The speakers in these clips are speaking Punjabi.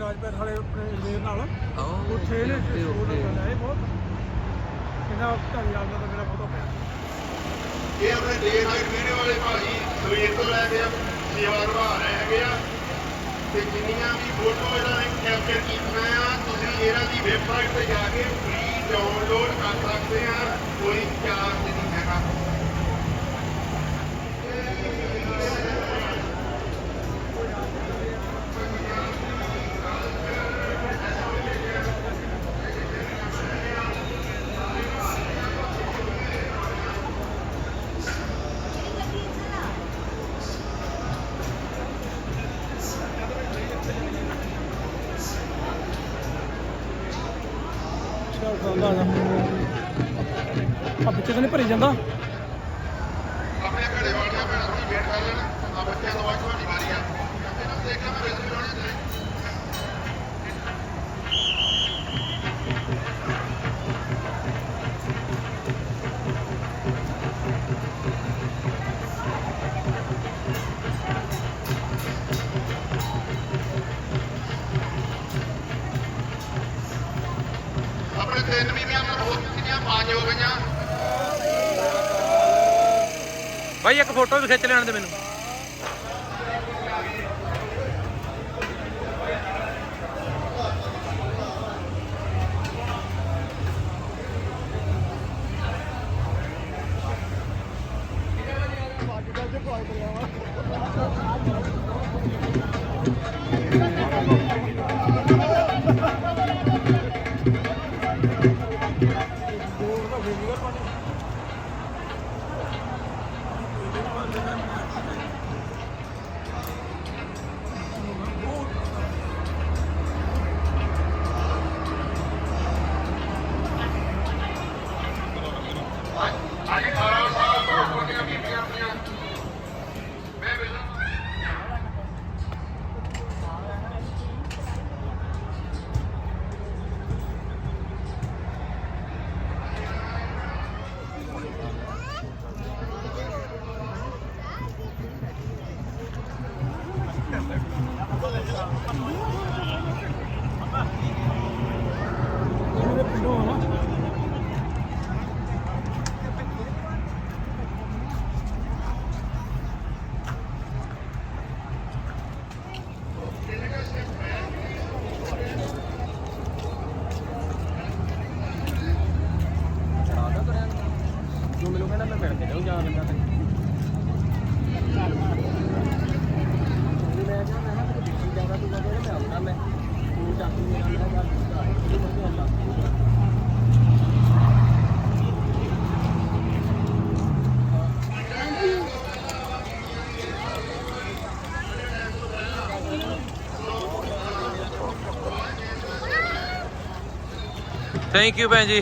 ਰਾਜਪਾਲ ਵਾਲੇ ਆਪਣੇ ਇੰਜੀਨੀਅਰ ਨਾਲ। ਆਹ ਉੱਥੇ ਇਹਨੇ ਓਕੇ ਸੂਟ ਓਕੇ ਬਣਾਇਆ ਬਹੁਤ। ਇਹਦਾ ਢਾਈ ਵਾਲ ਦਾ ਤਾਂ ਮੇਰਾ ਫੋਟੋ ਪਿਆ। ਇਹ ਆਪਣੇ ਡੇ ਨਾਈਟ ਵੀਡੀਓ ਵਾਲੇ ਭਾਜੀ ਸਵੇਰ ਤੋਂ ਲੈ ਕੇ ਸੇਵਾ ਨਿਭਾ ਰਹੇ ਹੈਗੇ ਆ। ਤੇ ਜਿੰਨੀਆਂ ਵੀ ਫੋਟੋ ਇਹਨਾਂ ਨੇ ਕੈਪਚਰ ਕੀਤੀਆਂ ਆ ਤੁਸੀਂ ਇਹਨਾਂ ਦੀ ਵੈਬਸਾਈਟ ਤੇ ਜਾ ਕੇ ਫ੍ਰੀ ਡਾਊਨਲੋਡ ਕਰ ਸਕਦੇ ਆ। ਕੋਈ ਚਾਰਜ ਆ ਆ ਪਿੱਛੇ ਤਾਂ ਨਹੀਂ ਭਰੀ ਜਾਂਦਾ। ਭਾਈ ਇੱਕ ਫੋਟੋ ਵੀ ਖਿੱਚ ਲੈਣ ਦੇ ਮੈਨੂੰ। I'm moving. ਥੈਂਕ ਯੂ ਭੈਣ ਜੀ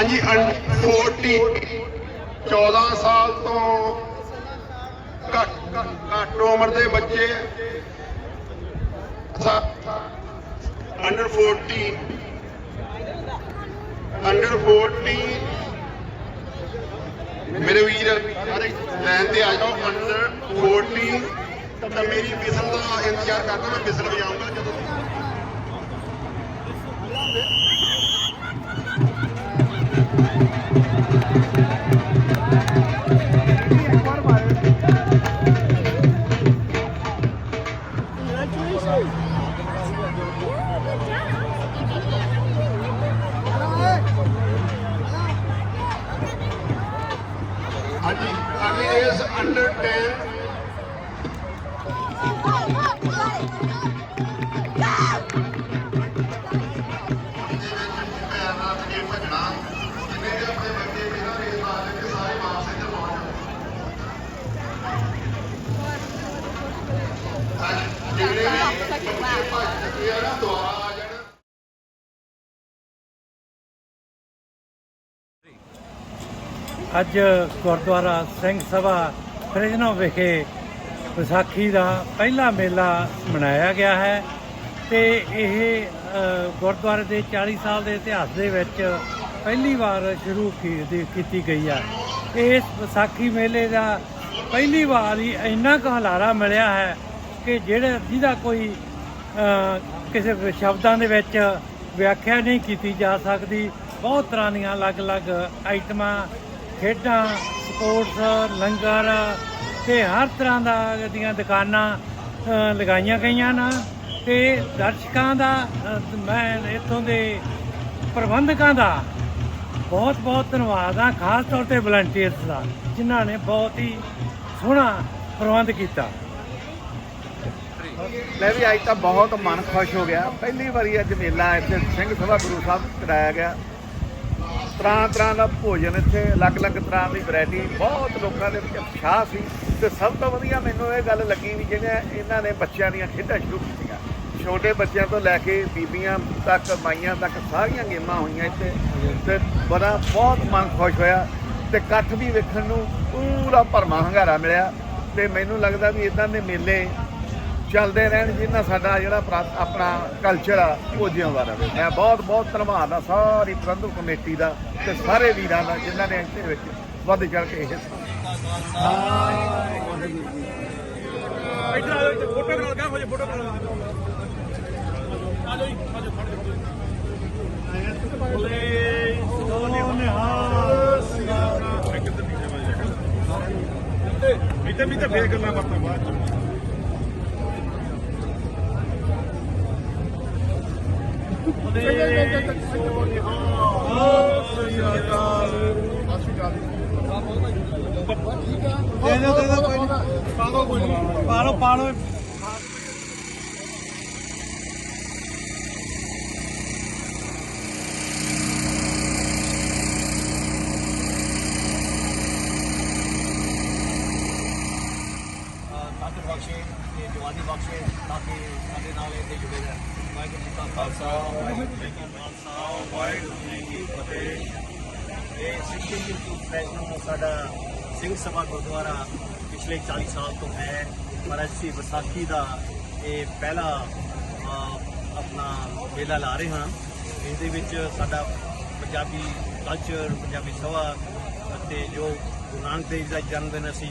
ਹਾਂਜੀ 40 14 ਸਾਲ ਤੋਂ ਘੱਟ ਘੱਟ ਉਮਰ ਦੇ ਬੱਚੇ ਅੰਡਰ 40 ਅੰਡਰ 40 ਮੇਰੇ ਵੀਰ ਲੈਣ ਤੇ ਆ ਜਾਓ ਅੰਡਰ 40 ਤਾਂ ਮੇਰੀ ਵਿਸਲ ਦਾ ਇੰਤਜ਼ਾਰ ਕਰਦਾ, ਮੈਂ ਵਿਸਲ ਵਜਾਊਂਗਾ ਜਦੋਂ। Vietnam ਹਾਂਜੀ ਅਗਲੀ ਇਸ ਅੰਡਰ 10 ਅੱਜ ਗੁਰਦੁਆਰਾ ਸਿੰਘ ਸਭਾ ਫਰਿਜਨੋ ਵਿਖੇ ਵਿਸਾਖੀ ਦਾ ਪਹਿਲਾ ਮੇਲਾ ਮਨਾਇਆ ਗਿਆ ਹੈ ਤੇ ਇਹ ਗੁਰਦੁਆਰੇ ਦੇ 40 ਸਾਲ ਦੇ ਇਤਿਹਾਸ ਦੇ ਵਿੱਚ ਪਹਿਲੀ ਵਾਰ ਸ਼ੁਰੂ ਕੀਤੀ ਗਈ ਆ। ਇਸ ਵਿਸਾਖੀ ਮੇਲੇ ਦਾ ਪਹਿਲੀ ਵਾਰ ਹੀ ਇੰਨਾ ਕੁ ਹਲਾਰਾ ਮਿਲਿਆ ਹੈ ਕਿ ਜਿਹੜੇ ਜਿਹਦਾ ਕੋਈ ਕਿਸੇ ਸ਼ਬਦਾਂ ਦੇ ਵਿੱਚ ਵਿਆਖਿਆ ਨਹੀਂ ਕੀਤੀ ਜਾ ਸਕਦੀ। ਬਹੁਤ ਤਰ੍ਹਾਂ ਦੀਆਂ ਅਲੱਗ-ਅਲੱਗ ਆਈਟਮਾਂ, ਖੇਡਾਂ, ਸਪੋਰਟਸ, ਲੰਗਰ ਤੇ ਹਰ ਤਰ੍ਹਾਂ ਦਾ ਦੀਆਂ ਦੁਕਾਨਾਂ ਲਗਾਈਆਂ ਗਈਆਂ ਨੇ ਤੇ ਦਰਸ਼ਕਾਂ ਦਾ ਮੈਂ ਇੱਥੋਂ ਦੇ ਪ੍ਰਬੰਧਕਾਂ ਦਾ ਬਹੁਤ ਬਹੁਤ ਧੰਨਵਾਦ ਆ, ਖਾਸ ਤੌਰ ਤੇ ਵਲੰਟੀਅਰਸ ਦਾ, ਜਿਨ੍ਹਾਂ ਨੇ ਬਹੁਤ ਹੀ ਸੋਹਣਾ ਪ੍ਰਬੰਧ ਕੀਤਾ। ਮੈਂ ਵੀ ਅੱਜ ਤਾਂ ਬਹੁਤ ਮਨ ਖੁਸ਼ ਹੋ ਗਿਆ। ਪਹਿਲੀ ਵਾਰੀ ਅੱਜ ਮੇਲਾ ਇੱਥੇ ਸਿੰਘ ਸਭਾ ਗੁਰੂ ਸਾਹਿਬ ਕਰਾਇਆ ਗਿਆ। ਤਰ੍ਹਾਂ ਤਰ੍ਹਾਂ ਦਾ ਭੋਜਨ ਇੱਥੇ ਅਲੱਗ-ਅਲੱਗ ਤਰ੍ਹਾਂ ਦੀ ਵੈਰਾਈਟੀ ਬਹੁਤ ਲੋਕਾਂ ਦੇ ਵਿੱਚ ਉਤਸ਼ਾਹ ਸੀ। ਤੇ ਸਭ ਤੋਂ ਵਧੀਆ ਮੈਨੂੰ ਇਹ ਗੱਲ ਲੱਗੀ ਵੀ ਜਿਵੇਂ ਇਹਨਾਂ ਨੇ ਬੱਚਿਆਂ ਦੀਆਂ ਖੇਡਾਂ ਸ਼ੁਰੂ ਕੀਤੀਆਂ ਛੋਟੇ ਬੱਚਿਆਂ ਤੋਂ ਲੈ ਕੇ ਬੀਬੀਆਂ ਤੱਕ, ਮਾਈਆਂ ਤੱਕ ਸਾਰੀਆਂ ਗੇਮਾਂ ਹੋਈਆਂ ਇੱਥੇ ਤੇ ਬੜਾ ਬਹੁਤ ਮਨ ਖੁਸ਼ ਹੋਇਆ ਤੇ ਇਕੱਠ ਵੀ ਵੇਖਣ ਨੂੰ ਪੂਰਾ ਭਰਮਾ ਹੰਗਾਰਾ ਮਿਲਿਆ ਤੇ ਮੈਨੂੰ ਲੱਗਦਾ ਵੀ ਇਦਾਂ ਦੇ ਮੇਲੇ ਚੱਲਦੇ ਰਹਿਣ ਜਿੰਨਾ ਸਾਡਾ ਜਿਹੜਾ ਆਪਣਾ ਕਲਚਰ ਆ, ਉਹ ਜਿਉਂਦਾ ਰਹੇ। ਮੈਂ ਬਹੁਤ ਬਹੁਤ ਧੰਨਵਾਦ ਆ ਸਾਰੀ ਪ੍ਰਬੰਧਕ ਕਮੇਟੀ ਦਾ ਤੇ ਸਾਰੇ ਵੀਰਾਂ ਦਾ ਜਿਨ੍ਹਾਂ ਨੇ ਇੱਥੇ ਵਿੱਚ ਵੱਧ ਚੜ ਕੇ ਹਿੱਸਾ ਇੱਥੇ ਵੀ ਤੇ ਫੇਰ ਗੱਲਾਂ ਬਾਤਾਂ ਬਾਅਦ ਚ ਪਾਲੋ ਪਾਲੋ। ਤਾਕਤ ਬਖਸ਼ੇ ਤੇ ਜਵਾਨੀ ਬਖਸ਼ੇ ਤਾਂ ਕਿ ਸਾਡੇ ਨਾਲ ਇਹਦੇ ਜੁੜੇ ਰਹਿਣ ਵਾਹਿਗੁਰੂ ਜੀ ਕਾ ਖਾਲਸਾ ਵਾਹਿਗੁਰੂ ਜੀ ਕੀ ਖਾਲਸਾ ਵਾਹਿਗੁਰੂ ਜੀ ਕੀ ਫਤਿਹ ਇਹ ਸਿੱਖੀ ਯੂਟਿਊਬ ਸਾਡਾ ਸਿੰਘ ਸਭਾ ਗੁਰਦੁਆਰਾ ਪਿਛਲੇ 40 ਸਾਲ ਤੋਂ ਹੈ ਪਰ ਅਸੀਂ ਵਿਸਾਖੀ ਦਾ ਇਹ ਪਹਿਲਾ ਆਪਣਾ ਮੇਲਾ ਲਾ ਰਹੇ ਹਾਂ ਇਹਦੇ ਵਿੱਚ ਸਾਡਾ ਪੰਜਾਬੀ ਕਲਚਰ ਪੰਜਾਬੀ ਸਭਾ ਅਤੇ ਜੋ ਗੁਰੂ ਨਾਨਕ ਦੇਵ ਜੀ ਦਾ ਜਨਮ ਦਿਨ ਅਸੀਂ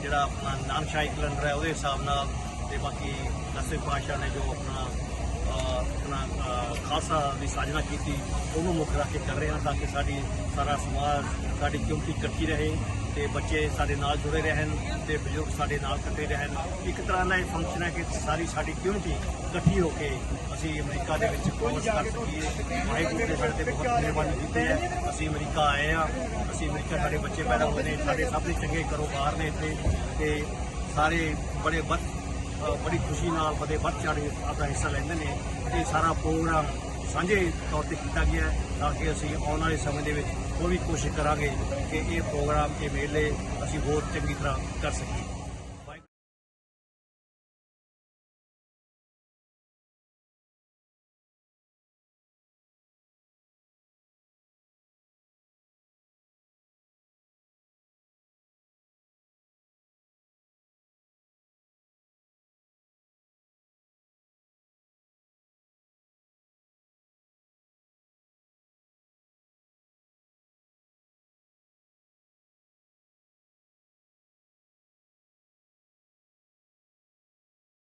ਜਿਹੜਾ ਆਪਣਾ ਨਾਮਸ਼ਾਹੀ ਕੈਲੰਡਰ ਹੈ, ਉਹਦੇ ਹਿਸਾਬ ਨਾਲ ਤੇ ਬਾਕੀ ਦਸਵੇਂ ਪਾਤਸ਼ਾਹ ਨੇ ਜੋ ਆਪਣਾ ਆਪਣਾ ਅਹ, ਖਾਲਸਾ ਦੀ ਸਾਜਨਾ ਕੀਤੀ ਉਹਨੂੰ ਮੁੱਖ ਰੱਖ ਕੇ ਕਰ ਰਹੇ ਹਾਂ ਤਾਂ ਕਿ ਸਾਡੀ ਸਾਰਾ ਸਮਾਜ ਸਾਡੀ ਕਿਉਂਕਿ ਇਕੱਠੀ ਰਹੇ ਤੇ ਬੱਚੇ ਸਾਡੇ ਨਾਲ ਜੁੜੇ ਰਹਿਣ ਤੇ ਬਜ਼ੁਰਗ ਸਾਡੇ ਨਾਲ ਇਕੱਠੇ ਰਹਿਣ। ਇੱਕ ਤਰ੍ਹਾਂ ਦਾ ਇਹ ਫੰਕਸ਼ਨ ਹੈ ਕਿ ਸਾਰੀ ਸਾਡੀ ਕਿਉਂਕਿ ਇਕੱਠੀ ਹੋ ਕੇ ਅਸੀਂ ਅਮਰੀਕਾ ਦੇ ਵਿੱਚ ਕੋਰਸ ਕਰ ਸਕੀਏ। ਵਾਹਿਗੁਰੂ ਨੇ ਸਾਡੇ ਤੇ ਬਹੁਤ ਮਿਹਰਬਾਨੀ ਕੀਤੀ ਹੈ। ਅਸੀਂ ਅਮਰੀਕਾ ਆਏ ਆ ਅਸੀਂ ਅਮਰੀਕਾ ਸਾਡੇ ਬੱਚੇ ਪੈਦਾ ਹੋਏ ਨੇ ਸਾਡੇ ਸਭ ਦੇ ਚੰਗੇ ਕਾਰੋਬਾਰ ਨੇ ਇੱਥੇ ਤੇ ਸਾਰੇ ਬੜੇ ਵੱਧ ਬੜੀ ਖੁਸ਼ੀ ਨਾਲ ਬੜੇ ਵੱਧ ਚੜ੍ਹ ਕੇ ਆਪਦਾ ਹਿੱਸਾ ਲੈਂਦੇ ਨੇ ਇਹ ਸਾਰਾ ਪ੍ਰੋਗਰਾਮ ਸਾਂਝੇ ਤੌਰ ਤੇ ਕੀਤਾ ਗਿਆ ਤਾਂ ਕਿ ਅਸੀਂ ਆਉਣ ਵਾਲੇ ਸਮੇਂ ਦੇ ਵਿੱਚ ਉਹ ਵੀ ਕੋਸ਼ਿਸ਼ ਕਰਾਂਗੇ ਕਿ ਇਹ ਪ੍ਰੋਗਰਾਮ, ਇਹ ਮੇਲੇ ਅਸੀਂ ਹੋਰ ਚੰਗੀ ਤਰ੍ਹਾਂ ਕਰ ਸਕੀਏ।